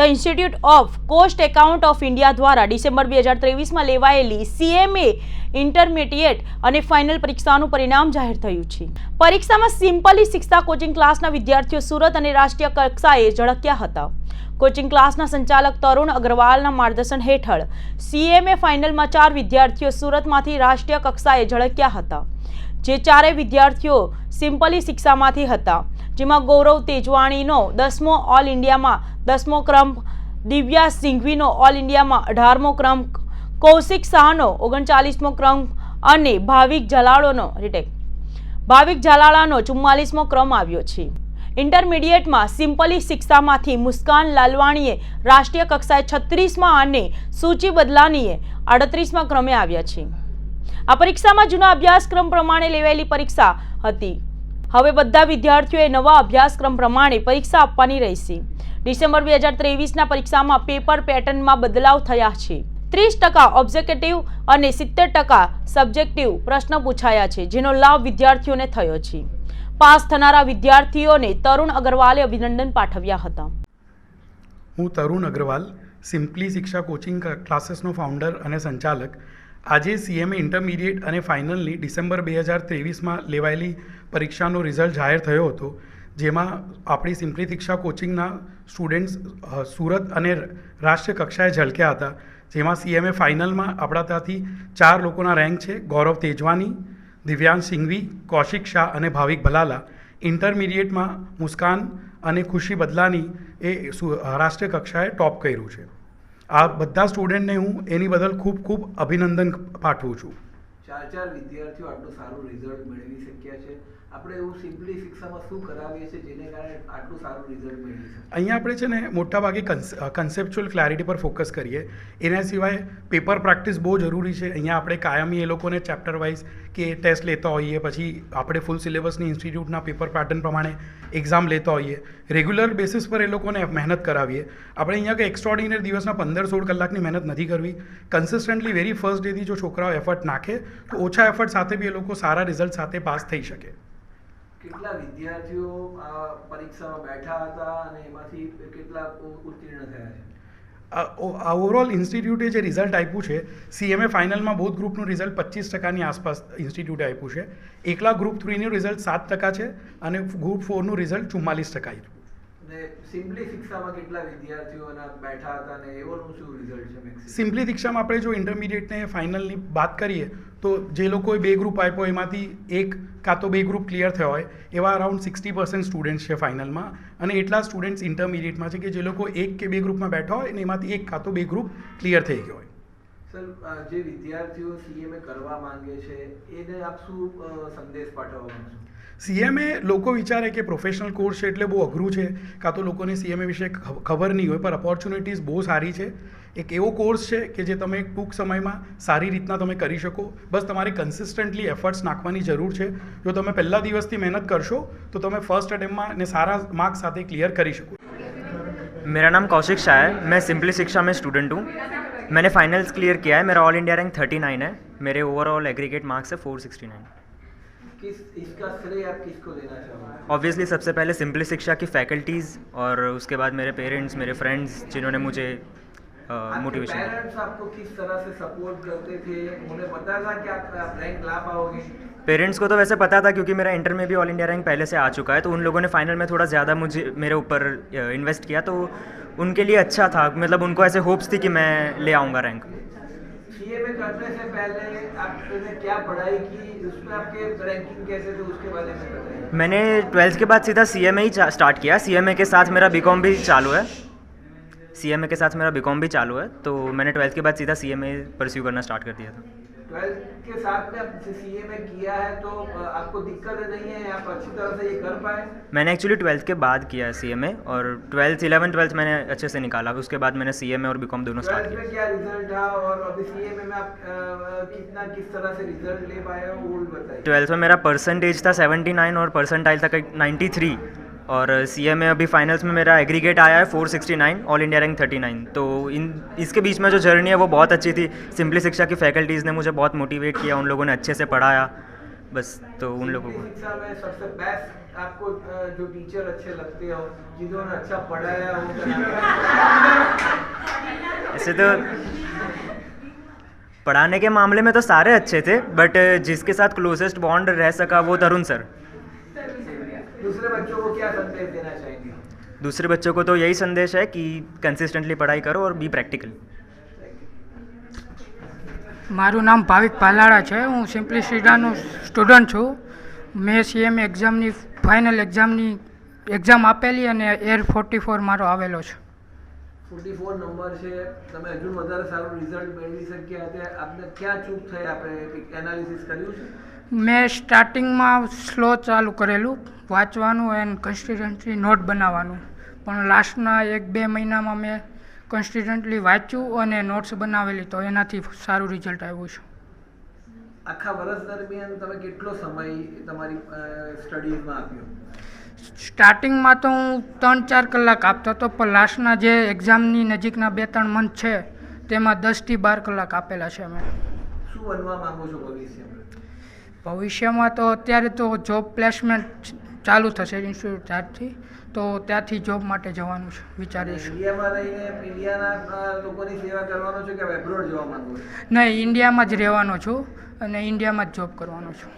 The institute of cost account of India દ્વારા December બે હજાર ત્રેવીસમાં લેવાયેલી સીએમએ ઇન્ટરમીડિયેટ અને ફાઇનલ પરીક્ષાનું પરિણામ જાહેર થયું છે. પરીક્ષામાં સિમ્પલી શિક્ષા કોચિંગ ક્લાસના વિદ્યાર્થીઓ સુરત અને રાષ્ટ્રીય કક્ષાએ ઝળક્યા હતા. કોચિંગ ક્લાસના સંચાલક તરુણ અગ્રવાલના માર્ગદર્શન હેઠળ સીએમએ ફાઇનલમાં ચાર વિદ્યાર્થીઓ સુરતમાંથી રાષ્ટ્રીય કક્ષાએ ઝળક્યા હતા, જે ચારેય વિદ્યાર્થીઓ સિમ્પલી શિક્ષામાંથી હતા. જેમાં ગૌરવ તેજવાણીનો દસમો ઓલ ઇન્ડિયામાં દસમો ક્રમ, દિવ્યા સિંઘવીનો ઓલ ઇન્ડિયામાં અઢારમો ક્રમ, કૌશિક શાહનો ઓગણચાલીસમો ક્રમ અને ભાવિક જલાળોનો રીટેક ભાવિક ઝલાળાનો ચુમ્માલીસમો ક્રમ આવ્યો છે. ઇન્ટરમીડિયેટમાં સિમ્પલી શિક્ષામાંથી મુસ્કાન લાલવાણીએ રાષ્ટ્રીય કક્ષાએ છત્રીસમાં અને સૂચિ બદલાનીએ આડત્રીસમાં ક્રમે આવ્યા છે. આ પરીક્ષામાં જૂના અભ્યાસક્રમ પ્રમાણે લેવાયેલી પરીક્ષા હતી. હવે બધા વિદ્યાર્થીઓએ નવા અભ્યાસક્રમ પ્રમાણે પરીક્ષા આપવાની રહેશે. ડિસેમ્બર બે હજાર ત્રેવીસના પરીક્ષામાં પેપર પેટર્નમાં બદલાવ થયા છે. ત્રીસ ટકા ઓબ્જેક્ટિવ અને સિત્તેર ટકા સબ્જેક્ટિવ પ્રશ્ન પૂછાયા છે, જેનો લાભ વિદ્યાર્થીઓને થયો છે. પાસ થનારા વિદ્યાર્થીઓને તરુણ અગ્રવાલે અભિનંદન પાઠવ્યા હતા. હું તરુણ અગ્રવાલ, સિમ્પલી શિક્ષા કોચિંગ ક્લાસીસનો ફાઉન્ડર અને સંચાલક આજે સીએમએ ઇન્ટરમીડિયેટ અને ફાઇનલની ડિસેમ્બર બે હજાર ત્રેવીસમાં લેવાયેલી પરીક્ષાનો રિઝલ્ટ જાહેર થયો હતો, જેમાં આપણી સિમ્પલી શિક્ષા કોચિંગના સ્ટુડન્ટ્સ સુરત અને રાષ્ટ્રીય કક્ષાએ ઝલક્યા હતા, જેમાં સીએમએ ફાઇનલમાં આપણા ત્યાંથી ચાર લોકોના રેન્ક છે, ગૌરવ તેજવાની દિવ્યાંશ સિંઘવી, કૌશિક શાહ અને ભાવિક ભલાલા. ઇન્ટરમીડિયેટમાં મુસ્કાન અને ખુશી બદલાની એ રાષ્ટ્રીય કક્ષાએ ટોપ કર્યું છે. આ બધા સ્ટુડન્ટને હું એની બદલ ખૂબ ખૂબ અભિનંદન પાઠવું છું. ચાર ચાર વિદ્યાર્થીઓ આટલું સારું રિઝલ્ટ મેળવી શક્યા છે. આપણે એવું સિમ્પલી શિક્ષામાં શું કરાવીએ છીએ જેને કારણે આટલું સારું રિઝલ્ટ મેળવી છે અહીંયા આપણે છે ને મોટાભાગે કન્સેપ્ચ્યુઅલ ક્લેરિટી પર ફોકસ કરીએ. એના સિવાય પેપર પ્રેક્ટિસ બહુ જરૂરી છે. અહીંયા આપણે કાયમી એ લોકોને ચેપ્ટર વાઇઝ કે ટેસ્ટ લેતા હોઈએ, પછી આપણે ફૂલ સિલેબસની ઇન્સ્ટિટ્યૂટના પેપર પેટર્ન પ્રમાણે એક્ઝામ લેતા હોઈએ. રેગ્યુલર બેસિસ પર એ લોકોને મહેનત કરાવીએ. આપણે અહીંયા કંઈ એક્સ્ટ્રોર્ડિનરી દિવસના પંદર સોળ કલાકની મહેનત નથી કરવી. કન્સિસ્ટન્ટલી વેરી ફર્સ્ટ ડેથી જો છોકરાઓ એફર્ટ નાખે, તો ઓછા એફર્ટ સાથે બી એ લોકો સારા રિઝલ્ટ સાથે પાસ થઈ શકે. કેટલા વિદ્યાર્થીઓ આ પરીક્ષામાં બેઠા હતા અને એમાંથી કેટલા ઉત્તીર્ણ થયા છે? ઓવરઓલ ઇન્સ્ટિટ્યૂટે જે રિઝલ્ટ આપ્યું છે સીએમએ ફાઇનલમાં બોધ ગ્રુપનું રિઝલ્ટ પચીસ ટકાની આસપાસ ઇન્સ્ટિટ્યૂટે આપ્યું છે. એકલા ગ્રુપ થ્રીનું રિઝલ્ટ સાત ટકા છે અને ગ્રુપ ફોરનું રિઝલ્ટ ચુમ્માલીસ ટકા સિમ્પલી શિક્ષામાં કેટલા વિદ્યાર્થીઓના બેઠા હતા અને એવોનું શું રિઝલ્ટ છે સિમ્પલી શિક્ષામાં આપણે જો ઇન્ટરમીડિયેટને ફાઇનલની વાત કરીએ તો જે લોકોએ બે ગ્રુપ આપ્યો, એમાંથી એક કાં તો બે ગ્રુપ ક્લિયર થયા હોય, એવા અરાઉન્ડ સિક્સટી પર્સન્ટ સ્ટુડન્ટ્સ છે ફાઇનલમાં. અને એટલા સ્ટુડન્ટ્સ ઇન્ટરમિડિયેટમાં છે કે જે લોકો એક કે બે ગ્રુપમાં બેઠા હોય અને એમાંથી એક કાં તો બે ગ્રુપ ક્લિયર થઈ ગયો હોય. સર જે વિદ્યાર્થીઓ સીએમએ કરવા માંગે છે, એને આપ શું સંદેશ પાઠવવા માંગશો? સીએમએ લોકો વિચારે કે પ્રોફેશનલ કોર્સ છે એટલે બહુ અઘરું છે કાં તો લોકોને સીએમએ વિશે ખ- ખબર નહીં હોય પણ ઓપોર્ચ્યુનિટીઝ બહુ સારી છે એક એવો કોર્સ છે કે જે તમે ટૂંક સમયમાં સારી રીતના તમે કરી શકો બસ તમારે કન્સિસ્ટન્ટલી એફર્ટ્સ નાખવાની જરૂર છે જો તમે પહેલા દિવસથી મહેનત કરશો તો તમે ફર્સ્ટ અટેમ્પમાં ને સારા માર્ક્સ સાથે ક્લિયર કરી શકો मेरा नाम कौशिक शाह है मैं सिंपली शिक्षा में स्टूडेंट हूँ मैंने फाइनल्स क्लियर किया है मेरा all India rank thirty nine है मेरे ओवरऑल एग्रीगेट मार्क्स है फोर सिक्सटी नाइन किस इसका श्रेय आप किसको देना चाहोगे? ऑब्वियसली सबसे पहले सिंपली शिक्षा की फैकल्टीज़ और उसके बाद मेरे पेरेंट्स मेरे फ्रेंड्स जिन्होंने मुझे मोटिवेशन दिया। पेरेंट्स आपको किस तरह से सपोर्ट करते थे? उन्हें पता था कि आप आप रैंक ला पाओगे? पेरेंट्स को तो वैसे पता था क्योंकि मेरा इंटर में भी ऑल इंडिया रैंक पहले से आ चुका है तो उन लोगों ने फाइनल में थोड़ा ज़्यादा मुझे मेरे ऊपर इन्वेस्ट किया तो उनके लिए अच्छा था। मतलब उनको ऐसे होप्स थी कि मैं ले आऊँगा रैंक सीएमए करने से पहले आपने क्या पढ़ाई की? उसमें आपके रैंकिंग कैसे थे? उसके बारे में बताइए। मैंने ट्वेल्थ के बाद सीधा CMA ही चा- स्टार्ट किया। CMA के साथ मेरा बी भी चालू है। CMA के साथ मेरा बी भी चालू है। तो मैंने ट्वेल्थ के बाद सीधा CMA परस्यू करना स्टार्ट कर दिया था। ट्वेल्थ के साथ में आप सीएमए किया है तो आपको दिक्कतें नहीं है आप अच्छी तरह से ये कर पाए? मैंने एक्चुअली ट्वेल्थ के बाद किया है सी और ट्वेल्थ इलेवन ट्वेल्थ मैंने अच्छे से निकाला। उसके बाद मैंने CMA और बी दोनों स्टार्ट किया क्या रिज़ल्ट था और अभी सीएमए में आप कितना किस तरह से रिज़ल्ट ले पाए हो वो बताइए। ट्वेल्थ में मेरा परसेंटेज था सेवेंटी नाइन और परसेंटाइल था नाइन्टी थ्री और सी में अभी फाइनल्स में मेरा एग्रीगेट आया है four sixty nine all India rank thirty nine तो इन इसके बीच में जो जर्नी है वो बहुत अच्छी थी। सिंपली शिक्षा की फैकल्टीज़ ने मुझे बहुत मोटिवेट किया उन लोगों ने अच्छे से पढ़ाया। बस तो उन लोगों को। शिक्षा में सबसे बेस्ट आपको जो टीचर अच्छे लगते हो जिन्होंने अच्छा पढ़ाया हो वैसे तो पढ़ाने के मामले में तो सारे अच्छे थे बट जिसके साथ क्लोजेस्ट बॉन्ड रह सका वो तरुण सर। दूसरे बच्चों को क्या संदेश देना चाहेंगे दूसरे बच्चों को तो यही संदेश है कि कंसिस्टेंटली पढ़ाई करो और बी प्रैक्टिकल મારું નામ ભાવિક પાલાળા છે હું સિમ્પ્લિસિટાનો સ્ટુડન્ટ છું મેં સીએમ એક્ઝામની ફાઇનલ એક્ઝામની એક્ઝામ આપેલી અને એર ફોર્ટી ફોર મારો આવેલો છે ફોર્ટી ફોર નંબર છે. તમે હજુ વધારે સારું રિઝલ્ટ મેળવી શક્યા હતા. આપને ક્યાં ચૂક થઈ આપણે એનાલિસિસ કર્યું છે? મેં સ્ટાર્ટિંગમાં સ્લો ચાલુ કરેલું. વાંચવાનું એન્ડ કન્સ્ટિટન્ટલી નોટ બનાવવાનું. પણ લાસ્ટના એક બે મહિનામાં મેં કન્સ્ટિટન્ટલી વાંચ્યું અને નોટ્સ બનાવેલી તો એનાથી સારું રિઝલ્ટ આવ્યું છે. આખા વર્ષ દરમિયાન તમે કેટલો સમય તમારી સ્ટડીઝમાં આપ્યો? સ્ટાર્ટિંગમાં તો હું ત્રણ ચાર કલાક આપતો હતો પણ લાસ્ટના જે એક્ઝામની નજીકના બે ત્રણ મંથ છે તેમાં દસથી બાર કલાક આપેલા છે મેં શું બનવા માંગો છો ભવિષ્યમાં? ભવિષ્યમાં તો અત્યારે તો જોબ પ્લેસમેન્ટ ચાલુ થશે ઇન્સ્ટિટ્યૂટ ત્યારથી તો ત્યાંથી જોબ માટે જવાનું છે વિચારીશું ઇન્ડિયામાં રહીને ઇન્ડિયાના લોકોની સેવા કરવાનો છો કે એબ્રોડ જવા માંગો નહીં ઇન્ડિયામાં જ રહેવાનો છું અને ઇન્ડિયામાં જ જોબ કરવાનો છું.